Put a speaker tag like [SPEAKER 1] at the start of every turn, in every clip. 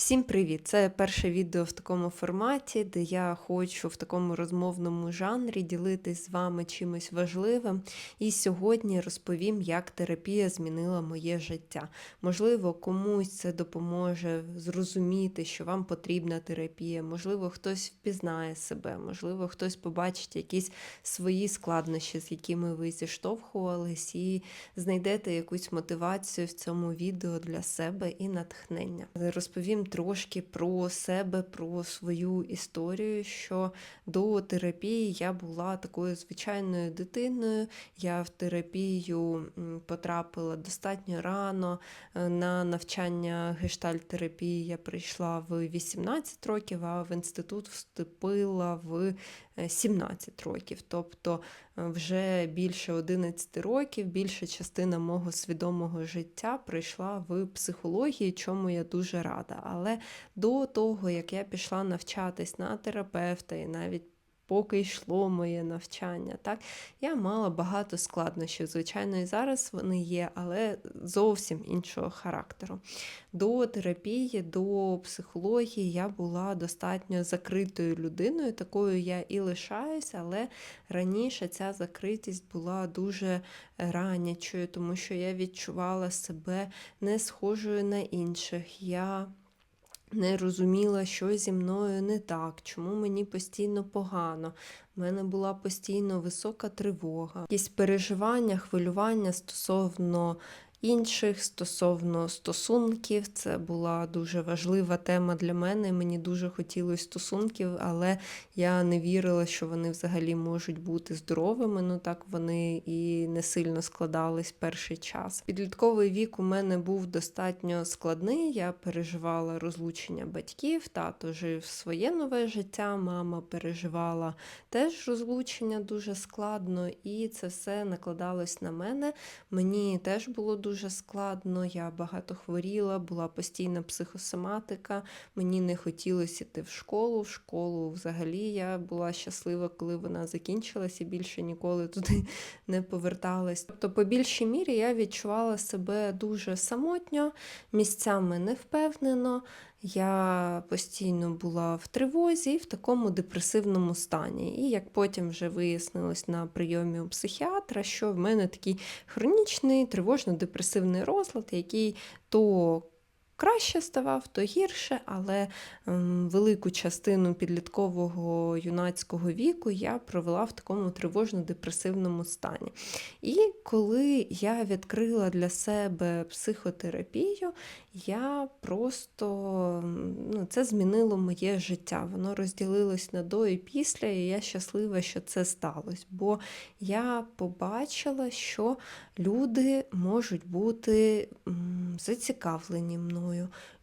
[SPEAKER 1] Всім привіт! Це перше відео в такому форматі, де я хочу в такому розмовному жанрі ділитись з вами чимось важливим. І сьогодні розповім, як терапія змінила моє життя. Можливо, комусь це допоможе зрозуміти, що вам потрібна терапія. Можливо, хтось впізнає себе, можливо, хтось побачить якісь свої складнощі, з якими ви зіштовхувались, і знайдете якусь мотивацію в цьому відео для себе і натхнення. Розповім трошки про себе, про свою історію. Що до терапії я була такою звичайною дитиною. Я в терапію потрапила достатньо рано. Е, На навчання гештальт-терапії я прийшла в 18 років, а в інститут вступила в 17 років. Тобто е, вже більше 11 років, більша частина мого свідомого життя прийшла в психології, чому я дуже рада. Але до того, як я пішла навчатись на терапевта і навіть Поки йшло моє навчання, так я мала багато складнощів. Звичайно, і зараз вони є, але зовсім іншого характеру. До терапії, до психології я була достатньо закритою людиною, такою я і лишаюсь, але раніше ця закритість була дуже ранячою, тому що я відчувала себе не схожою на інших. Я не розуміла, що зі мною не так, чому мені постійно погано. У мене була постійно висока тривога, якісь переживання, хвилювання стосовно інших, стосовно стосунків. Це була дуже важлива тема для мене. Мені дуже хотілося стосунків, але я не вірила, що вони взагалі можуть бути здоровими. Ну так вони і не сильно складались перший час. Підлітковий вік у мене був достатньо складний. Я переживала розлучення батьків, тато жив своє нове життя, мама переживала теж розлучення дуже складно, і це все накладалось на мене. Мені теж було дуже складно, я багато хворіла, була постійна психосоматика, мені не хотілося йти в школу. В школу взагалі я була щаслива, коли вона закінчилась і більше ніколи туди не поверталась. Тобто, по більшій мірі я відчувала себе дуже самотньо, місцями невпевнено. Я постійно була в тривозі, в такому депресивному стані. І як потім вже вияснилось на прийомі у психіатра, що в мене такий хронічний тривожно-депресивний розлад, який то краще ставав, то гірше, але ем, велику частину підліткового юнацького віку я провела в такому тривожно-депресивному стані. І коли я відкрила для себе психотерапію, я просто ну, це змінило моє життя. Воно розділилось на до і після, і я щаслива, що це сталося. Бо я побачила, що люди можуть бути зацікавлені мною,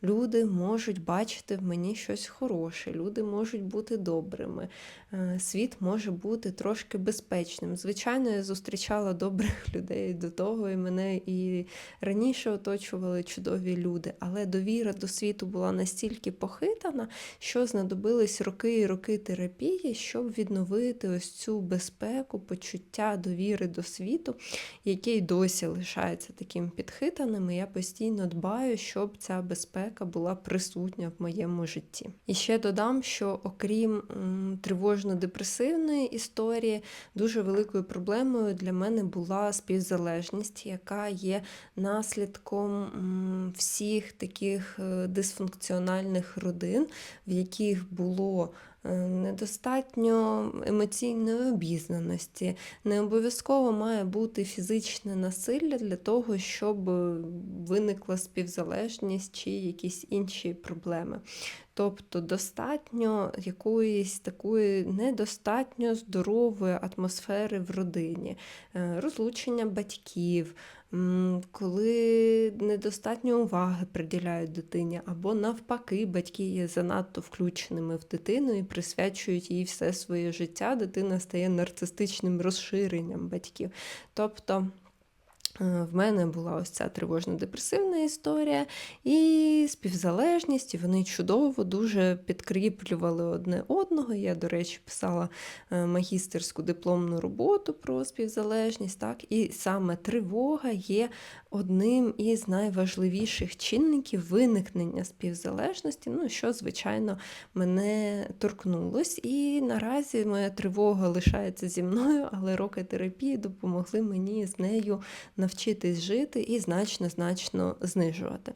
[SPEAKER 1] люди можуть бачити в мені щось хороше, люди можуть бути добрими, світ може бути трошки безпечним. Звичайно, я зустрічала добрих людей до того, і мене і раніше оточували чудові люди, але довіра до світу була настільки похитана, що знадобились роки і роки терапії, щоб відновити ось цю безпеку, почуття довіри до світу, який досі лишається таким підхитаним. І я постійно дбаю, щоб ця безпека була присутня в моєму житті. І ще додам, що окрім м, тривожно-депресивної історії, дуже великою проблемою для мене була співзалежність, яка є наслідком всіх таких е, дисфункціональних родин, в яких було недостатньо емоційної обізнаності. Не обов'язково має бути фізичне насилля для того, щоб виникла співзалежність чи якісь інші проблеми. Тобто достатньо якоїсь такої недостатньо здорової атмосфери в родині, е, розлучення батьків, коли недостатньо уваги приділяють дитині, або навпаки, батьки є занадто включеними в дитину і присвячують їй все своє життя, дитина стає нарцистичним розширенням батьків. Тобто В мене була ось ця тривожно-депресивна історія і співзалежність, і вони чудово дуже підкріплювали одне одного. Я, до речі, писала е, магістерську дипломну роботу про співзалежність. Так? І саме тривога є одним із найважливіших чинників виникнення співзалежності, ну, що, звичайно, мене торкнулось. І наразі моя тривога лишається зі мною, але роки терапії допомогли мені з нею навчитись жити і значно-значно знижувати.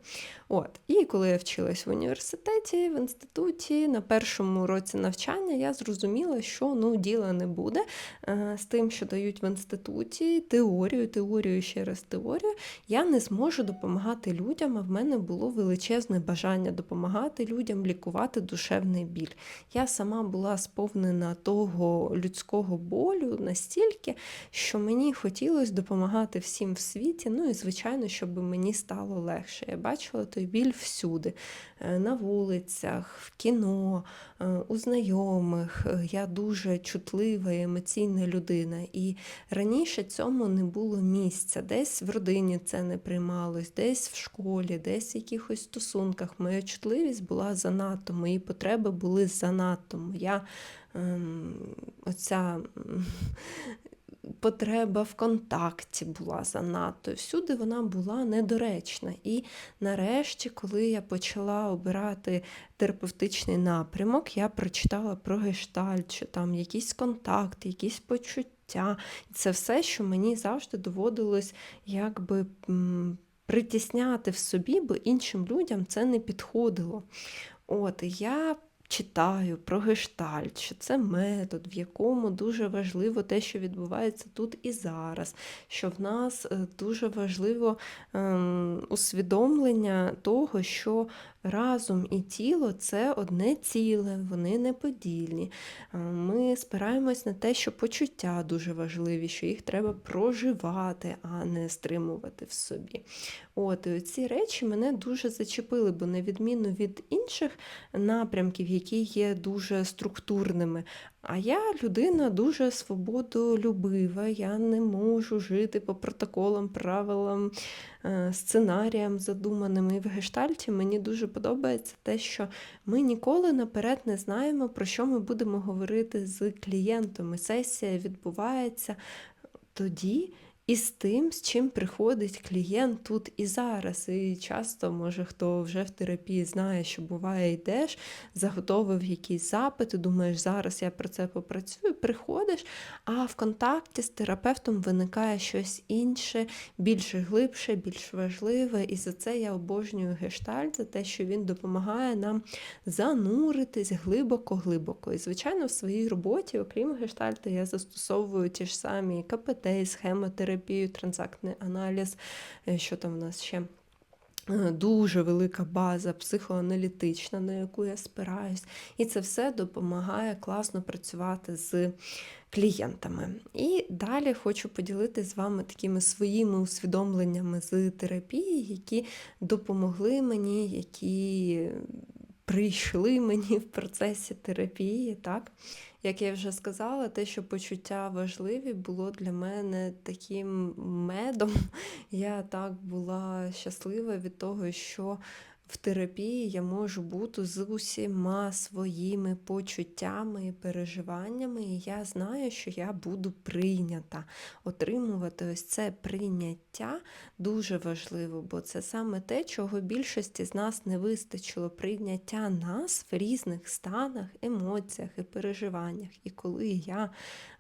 [SPEAKER 1] От. І коли я вчилась в університеті, в інституті, на першому році навчання я зрозуміла, що ну, діла не буде е, з тим, що дають в інституті, теорію, теорію ще раз теорію, я не зможу допомагати людям, а в мене було величезне бажання допомагати людям лікувати душевний біль. Я сама була сповнена того людського болю настільки, що мені хотілося допомагати всім в світі. Ну і звичайно, щоб мені стало легше. Я бачила той біль всюди, е, на вулицях, в кіно, е, у знайомих. Е, Я дуже чутлива і емоційна людина. І раніше цьому не було місця. Десь в родині це не приймалось, десь в школі, десь в якихось стосунках. Моя чутливість була занадто, мої потреби були занадто. Моя ем, оця потреба в контакті була занадто. Всюди вона була недоречна. І нарешті, коли я почала обирати терапевтичний напрямок, я прочитала про гештальт, що там якісь контакти, якісь почуття. Це все, що мені завжди доводилось якби. Притісняти в собі, бо іншим людям це не підходило. От, я читаю про гештальт, що це метод, в якому дуже важливо те, що відбувається тут і зараз, що в нас е, дуже важливо ем, усвідомлення того, що разум і тіло це одне ціле, вони неподільні. Е, Ми спираємось на те, що почуття дуже важливі, що їх треба проживати, а не стримувати в собі. От, і ці речі мене дуже зачепили, бо на відміну від інших напрямків, які є дуже структурними. А я людина дуже свободолюбива, я не можу жити по протоколам, правилам, е, сценаріям задуманим. І в гештальті мені дуже подобається те, що ми ніколи наперед не знаємо, про що ми будемо говорити з клієнтом. І сесія відбувається тоді. І з тим, з чим приходить клієнт тут і зараз. І часто, може, хто вже в терапії знає, що буває, йдеш, заготовив якийсь запит, і думаєш, зараз я про це попрацюю, приходиш, а в контакті з терапевтом виникає щось інше, більш глибше, більш важливе. І за це я обожнюю гештальт, за те, що він допомагає нам зануритись глибоко-глибоко. І, звичайно, в своїй роботі, окрім гештальту, я застосовую ті ж самі КПТ, схемотерапію, транзактний аналіз, е, що там в нас ще. Е, Дуже велика база психоаналітична, на яку я спираюсь, і це все допомагає класно працювати з клієнтами. І далі хочу поділитися з вами такими своїми усвідомленнями з терапії, які допомогли мені, які прийшли мені в процесі терапії. так. Як я вже сказала, те, що почуття важливі, було для мене таким медом. Я так була щаслива від того, що в терапії я можу бути з усіма своїми почуттями і переживаннями, і я знаю, що я буду прийнята. Отримувати ось це прийняття дуже важливо, бо це саме те, чого більшості з нас не вистачило. Прийняття нас в різних станах, емоціях і переживаннях. І коли я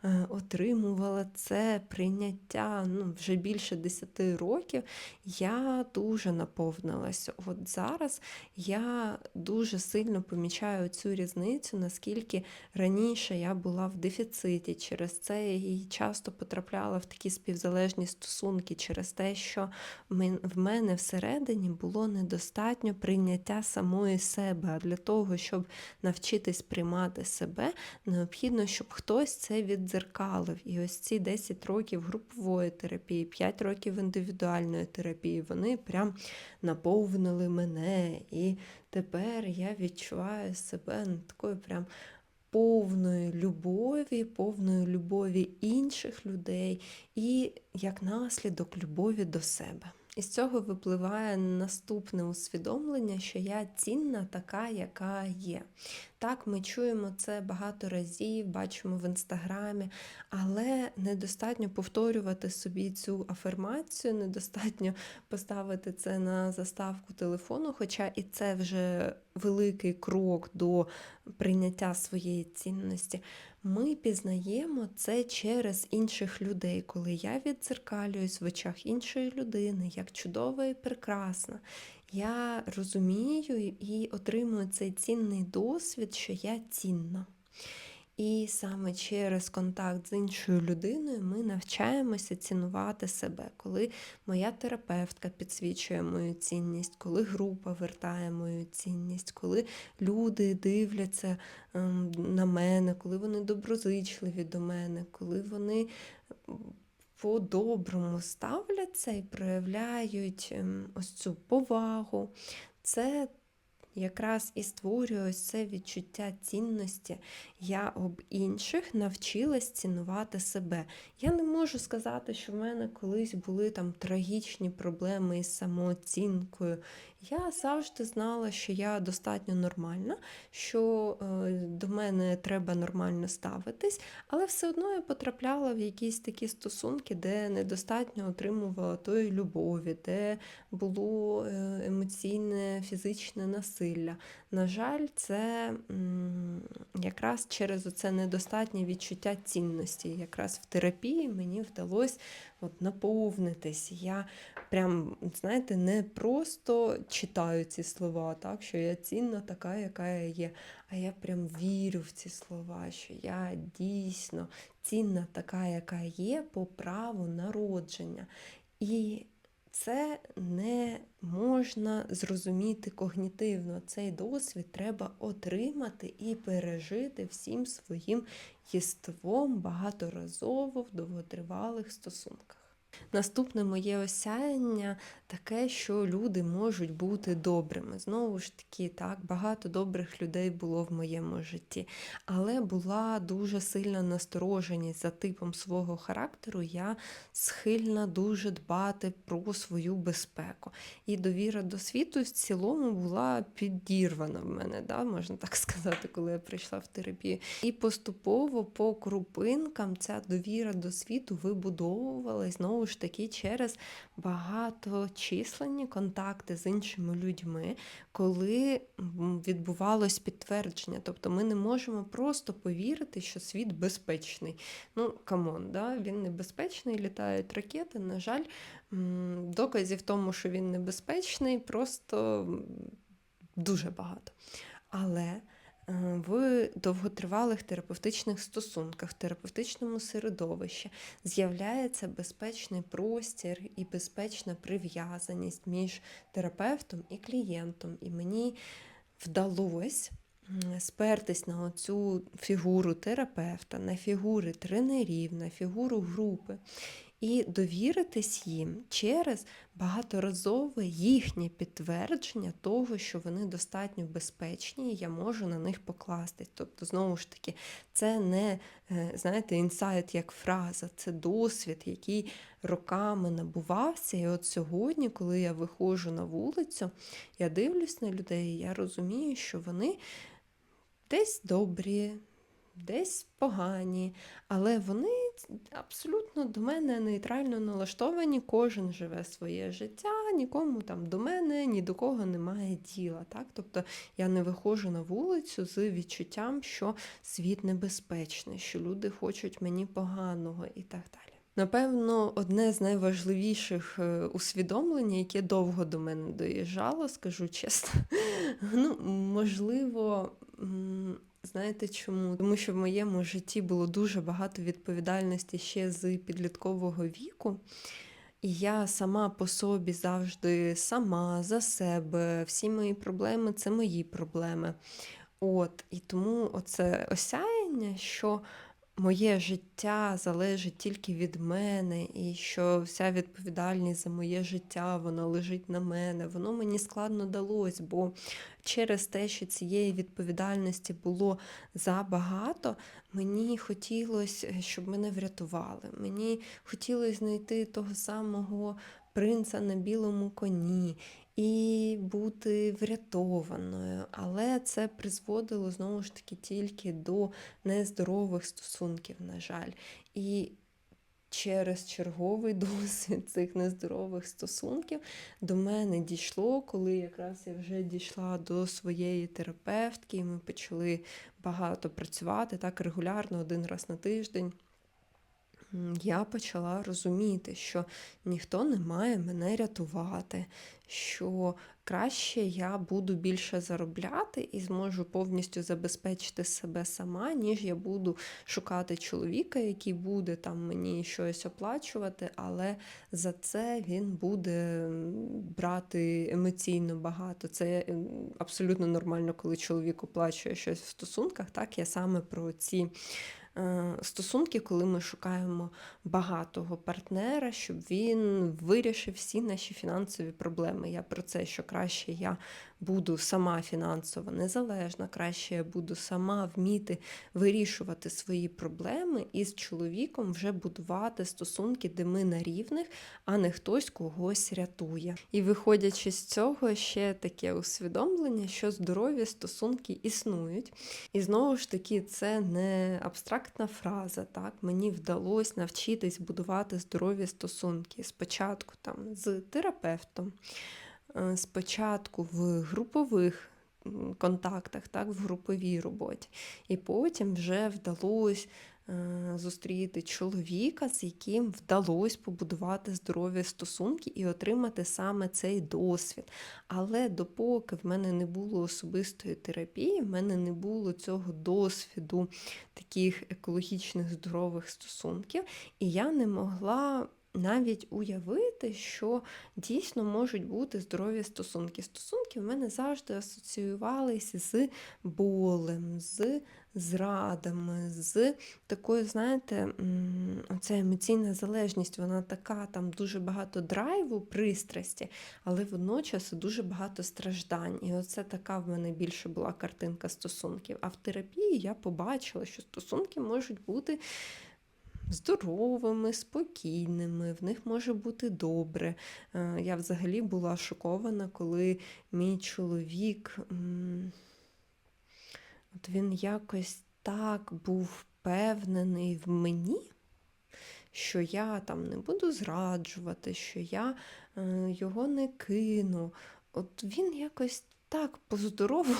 [SPEAKER 1] е, отримувала це прийняття ну, вже більше 10 років, я дуже наповнилася. От зараз я дуже сильно помічаю цю різницю, наскільки раніше я була в дефіциті. Через це і часто потрапляла в такі співзалежні стосунки, через те, що в мене всередині було недостатньо прийняття самої себе. А для того, щоб навчитись приймати себе, необхідно, щоб хтось це віддзеркалив. І ось ці 10 років групової терапії, 5 років індивідуальної терапії, вони прям наповнили мене. І тепер я відчуваю себе ну, такою прям повною любові, повною любові інших людей і як наслідок любові до себе. Із цього випливає наступне усвідомлення, що я цінна така, яка є. Так, ми чуємо це багато разів, бачимо в інстаграмі, але недостатньо повторювати собі цю афермацію, недостатньо поставити це на заставку телефону, хоча і це вже великий крок до прийняття своєї цінності. Ми пізнаємо це через інших людей, коли я віддзеркалююсь в очах іншої людини, як чудова і прекрасна. Я розумію і отримую цей цінний досвід, що я цінна. І саме через контакт з іншою людиною ми навчаємося цінувати себе, коли моя терапевтка підсвічує мою цінність, коли група вертає мою цінність, коли люди дивляться ем, на мене, коли вони доброзичливі до мене, коли вони по-доброму ставляться і проявляють ем, ось цю повагу. Це якраз і створює ось це відчуття цінності. Я об інших навчилась цінувати себе. Я не можу сказати, що в мене колись були там трагічні проблеми із самооцінкою. Я завжди знала, що я достатньо нормальна, що е, до мене треба нормально ставитись, але все одно я потрапляла в якісь такі стосунки, де недостатньо отримувала тої любові, де було е, емоційне, фізичне насилля. На жаль, це якраз через це недостатнє відчуття цінності. Якраз в терапії мені вдалося от наповнитись. Я прям, знаєте, не просто читаю ці слова, так, що я цінна така, яка я є. А я прям вірю в ці слова, що я дійсно цінна така, яка є, по праву народження. І це не можна зрозуміти когнітивно. Цей досвід треба отримати і пережити всім своїм єством багаторазово в довготривалих стосунках. Наступне моє осяяння таке, що люди можуть бути добрими. Знову ж таки, так, багато добрих людей було в моєму житті, але була дуже сильна настороженість за типом свого характеру. Я схильна дуже дбати про свою безпеку. І довіра до світу в цілому була підірвана в мене, да, можна так сказати, коли я прийшла в терапію. І поступово по крупинкам ця довіра до світу вибудовувалась знову ж таки через багаточисленні контакти з іншими людьми, коли відбувалось підтвердження. Тобто ми не можемо просто повірити, що світ безпечний. Ну, камон, да? він небезпечний, літають ракети. На жаль, доказів тому, що він небезпечний, просто дуже багато. Але в довготривалих терапевтичних стосунках, в терапевтичному середовищі з'являється безпечний простір і безпечна прив'язаність між терапевтом і клієнтом. І мені вдалося спертись на цю фігуру терапевта, на фігури тренерів, на фігуру групи і довіритись їм через багаторазове їхнє підтвердження того, що вони достатньо безпечні, і я можу на них покластись. Тобто, знову ж таки, це не, е, знаєте, інсайт як фраза, це досвід, який роками набувався. І от сьогодні, коли я виходжу на вулицю, я дивлюсь на людей, я розумію, що вони десь добрі десь погані, але вони абсолютно до мене нейтрально налаштовані, кожен живе своє життя, нікому там до мене, ні до кого немає діла. Так? Тобто я не виходжу на вулицю з відчуттям, що світ небезпечний, що люди хочуть мені поганого і так далі. Напевно, одне з найважливіших е, усвідомлень, яке довго до мене доїжджало, скажу чесно. Ну, Можливо, Знаєте чому? Тому що в моєму житті було дуже багато відповідальності ще з підліткового віку. І я сама по собі завжди сама за себе. Всі мої проблеми це мої проблеми. От, І тому оце осяяння, що моє життя залежить тільки від мене, і що вся відповідальність за моє життя вона лежить на мене. Воно мені складно далось, бо через те, що цієї відповідальності було забагато, мені хотілося, щоб мене врятували. Мені хотілося знайти того самого принца на білому коні. І бути врятованою, але це призводило знову ж таки тільки до нездорових стосунків, на жаль. І через черговий досвід цих нездорових стосунків до мене дійшло, коли якраз я вже дійшла до своєї терапевтки, і ми почали багато працювати так регулярно, один раз на тиждень. Я почала розуміти, що ніхто не має мене рятувати, що краще я буду більше заробляти і зможу повністю забезпечити себе сама, ніж я буду шукати чоловіка, який буде там мені щось оплачувати, але за це він буде брати емоційно багато. Це абсолютно нормально, коли чоловік оплачує щось в стосунках. Так, я саме про ці. Е, стосунки, коли ми шукаємо багатого партнера, щоб він вирішив всі наші фінансові проблеми. Я про це, що краще я буду сама фінансово незалежна, краще я буду сама вміти вирішувати свої проблеми і з чоловіком вже будувати стосунки, де ми на рівних, а не хтось когось рятує. І виходячи з цього, ще таке усвідомлення, що здорові стосунки існують. І знову ж таки, це не абстрактна фраза. Так, Мені вдалося навчитись будувати здорові стосунки спочатку там з терапевтом. Е, спочатку в групових контактах, так, в груповій роботі. І потім вже вдалося е, зустріти чоловіка, з яким вдалося побудувати здорові стосунки і отримати саме цей досвід. Але допоки в мене не було особистої терапії, в мене не було цього досвіду таких екологічних здорових стосунків, і я не могла навіть уявити, що дійсно можуть бути здорові стосунки. Стосунки в мене завжди асоціювалися з болем, з зрадами, з такою, знаєте, оця емоційна залежність, вона така, там дуже багато драйву, пристрасті, але водночас дуже багато страждань. І оце така в мене більше була картинка стосунків. А в терапії я побачила, що стосунки можуть бути здоровими, спокійними, в них може бути добре. Е, я взагалі була шокована, коли мій чоловік от він якось так був впевнений в мені. Що я там не буду зраджувати, що я е, його не кину. От він якось так по-здоровому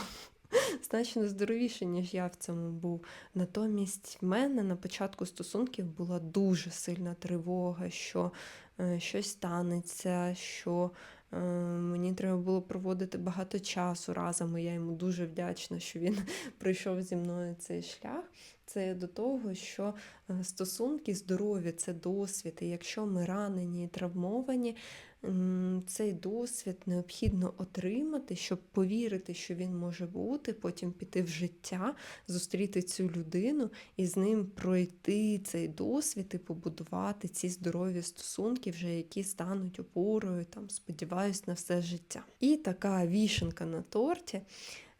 [SPEAKER 1] значно здоровіше, ніж я в цьому був. Натомість в мене на початку стосунків була дуже сильна тривога, що е, щось станеться, що е, мені треба було проводити багато часу разом. і Я йому дуже вдячна, що він пройшов зі мною цей шлях. Це до того, що е, стосунки здорові це досвід. І якщо ми ранені і травмовані, цей досвід необхідно отримати, щоб повірити, що він може бути, потім піти в життя, зустріти цю людину і з ним пройти цей досвід і побудувати ці здорові стосунки, вже які стануть опорою, там, сподіваюсь, на все життя. І така вішенка на торті.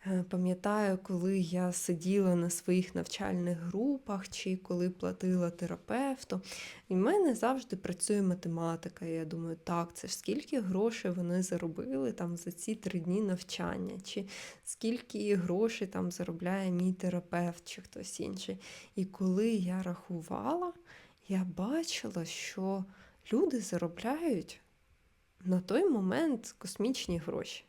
[SPEAKER 1] Е, пам'ятаю, коли я сиділа на своїх навчальних групах чи коли платила терапевту, і в мене завжди працює математика. І я думаю, так, це ж скільки грошей вони заробили там за ці три дні навчання, чи скільки грошей там заробляє мій терапевт чи хтось інший. І коли я рахувала, я бачила, що люди заробляють на той момент космічні гроші.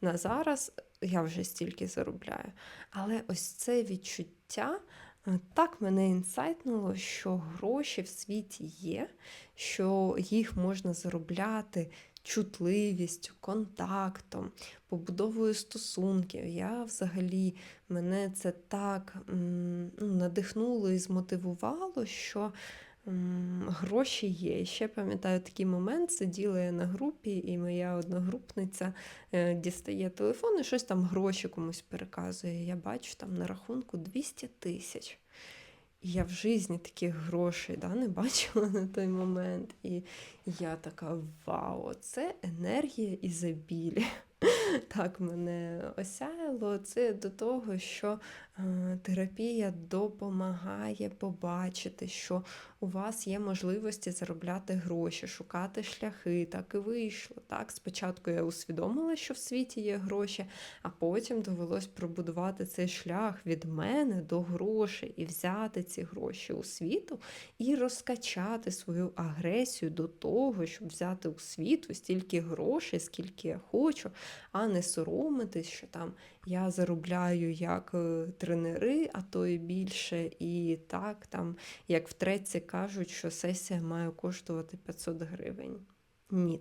[SPEAKER 1] На зараз я вже стільки заробляю. Але ось це відчуття е, так мене інсайтнуло, що гроші в світі є, що їх можна заробляти чутливістю, контактом, побудовою стосунків. Я взагалі мене це так ну, надихнуло і змотивувало, що Гроші є. Ще пам'ятаю такий момент, сиділа я на групі, і моя одногрупниця е, дістає телефон і щось там гроші комусь переказує. Я бачу там на рахунку 200 тисяч. І я в житті таких грошей да, не бачила на той момент. І я така: вау, це енергія ізобілі. Так мене осяяло. Це до того, що е, терапія допомагає побачити, що у вас є можливості заробляти гроші, шукати шляхи. Так і вийшло. Так, спочатку я усвідомила, що в світі є гроші, а потім довелось пробудувати цей шлях від мене до грошей і взяти ці гроші у світу і розкачати свою агресію до того, щоб взяти у світу стільки грошей, скільки я хочу, а не соромитись, що там я заробляю як е, тренери, а то і більше, і так там, як в треці кажуть, що сесія має коштувати 500 гривень. Ні.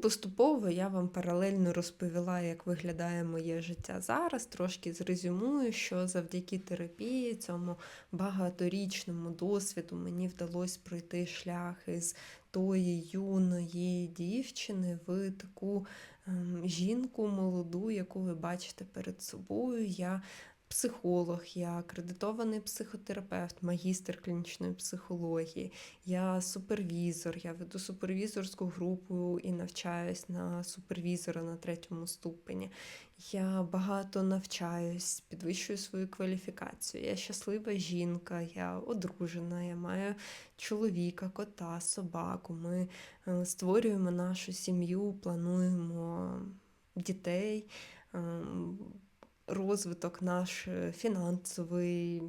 [SPEAKER 1] Поступово я вам паралельно розповіла, як виглядає моє життя зараз. Трошки зрезюмую, що завдяки терапії, цьому багаторічному досвіду мені вдалося пройти шлях із тої юної дівчини в таку жінку молоду, яку ви бачите перед собою. Я психолог, я акредитований психотерапевт, магістр клінічної психології, я супервізор, я веду супервізорську групу і навчаюсь на супервізора на третьому ступені. Я багато навчаюсь, підвищую свою кваліфікацію. Я щаслива жінка, я одружена, я маю чоловіка, кота, собаку. Ми е, створюємо нашу сім'ю, плануємо дітей. Розвиток наш е, фінансовий.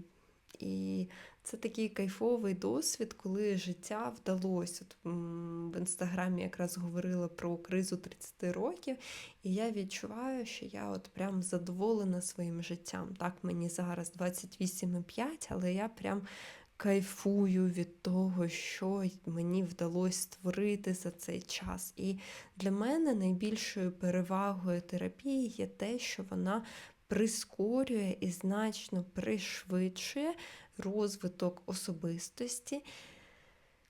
[SPEAKER 1] І це такий кайфовий досвід, коли життя вдалося. В інстаграмі якраз говорила про кризу 30 років, і я відчуваю, що я от прям задоволена своїм життям. Так, мені зараз 28,5, але я прям кайфую від того, що мені вдалося створити за цей час. І для мене найбільшою перевагою терапії є те, що вона прискорює і значно пришвидшує розвиток особистості.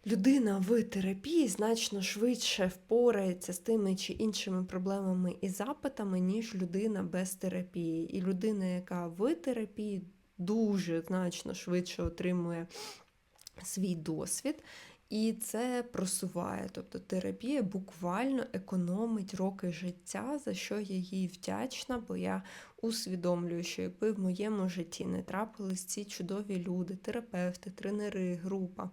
[SPEAKER 1] Людина в терапії значно швидше впорається з тими чи іншими проблемами і запитами, ніж людина без терапії. І людина, яка в терапії дуже значно швидше отримує свій досвід. І це просуває. Тобто терапія буквально економить роки життя, за що я їй вдячна, бо я усвідомлюю, що якби в моєму житті не трапились ці чудові люди, терапевти, тренери, група.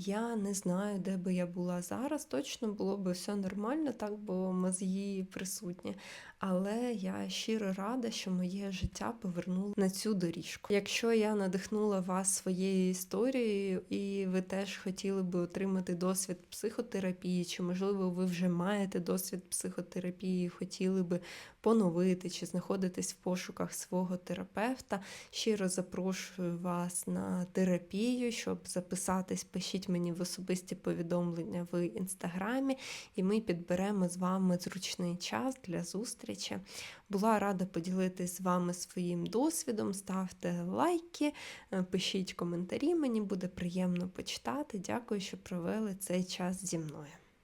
[SPEAKER 1] Я не знаю, де би я була зараз. Точно було б все нормально, так бо мозги присутні. Але я щиро рада, що моє життя повернуло на цю доріжку. Якщо я надихнула вас своєю історією, і ви теж хотіли би отримати досвід психотерапії, чи, можливо, ви вже маєте досвід психотерапії, хотіли би поновити чи знаходитесь в пошуках свого терапевта, щиро запрошую вас на терапію, щоб записатись, пишіть мені в особисті повідомлення в інстаграмі, і ми підберемо з вами зручний час для зустрічі. Була рада поділитись з вами своїм досвідом. Ставте лайки, е, пишіть коментарі, мені буде приємно почитати. Дякую, що провели цей час зі мною.